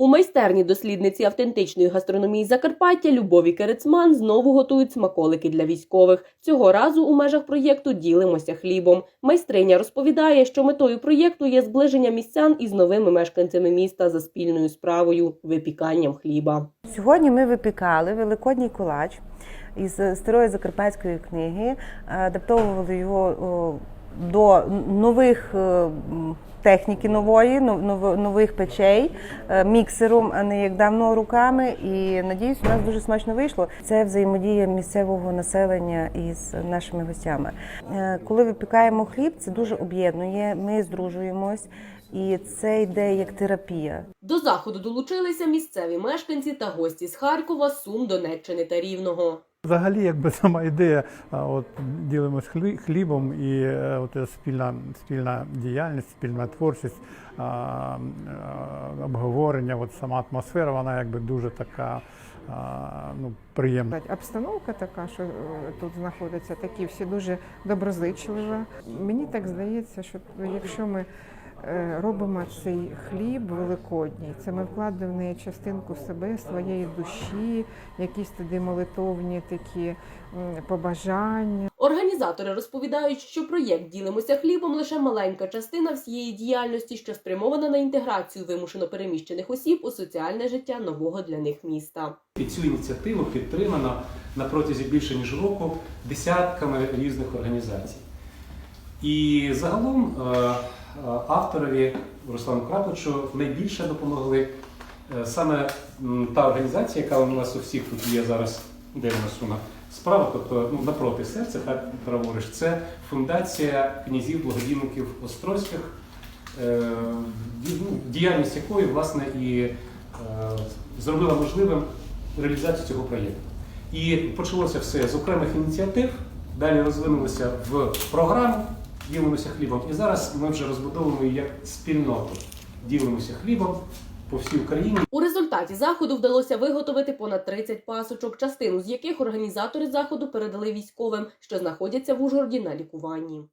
У майстерні дослідниці автентичної гастрономії Закарпаття Любові Керецман знову готують смаколики для військових. Цього разу у межах проєкту ділимося хлібом. Майстриня розповідає, що метою проєкту є зближення містян із новими мешканцями міста за спільною справою випіканням хліба. Сьогодні ми випікали великодній кулач із старої закарпатської книги, адаптовували його до нових е, техніки нової, нов- нов- нових печей, е, міксером, а не як давно руками. І надіюсь, у нас дуже смачно вийшло. Це взаємодія місцевого населення із нашими гостями. Е, Коли випікаємо хліб, це дуже об'єднує. Ми здружуємось, і це йде як терапія. До заходу долучилися місцеві мешканці та гості з Харкова, Сум, Донеччини та Рівного. Взагалі, якби сама ідея, от ділимось хлібом і е, от е, спільна, спільна діяльність, спільна творчість, а, а, обговорення, от сама атмосфера, вона якби дуже така а, ну, приємна. Обстановка така, що е, тут знаходяться, такі всі дуже доброзичливі. Мені так здається, що якщо ми е, робимо цей хліб великодній, це ми вкладаємо в неї частинку себе, своєї душі, якісь тоді молитовні такі побажання. Організатори розповідають, що проєкт Ділимося хлібом лише маленька частина всієї діяльності, що спрямована на інтеграцію вимушено переміщених осіб у соціальне життя нового для них міста. І цю ініціативу підтримано на протязі більше ніж року десятками різних організацій. І загалом е, е, авторові Руслану Крапличу найбільше допомогли е, саме та організація, яка у нас у всіх тут є зараз, де у нас справа, тобто ну, напроти серця, так праворуч, це фундація князів благодійників Острозьких, е, ну, діяльність якої власне і е, зробила можливим реалізацію цього проєкту. І почалося все з окремих ініціатив, далі розвинулося в програму Ділимося хлібом. І зараз ми вже розбудовуємо її як спільноту. Ділимося хлібом по всій Україні. У результаті заходу вдалося виготовити понад 30 пасочок, частину з яких організатори заходу передали військовим, що знаходяться в Ужгороді на лікуванні.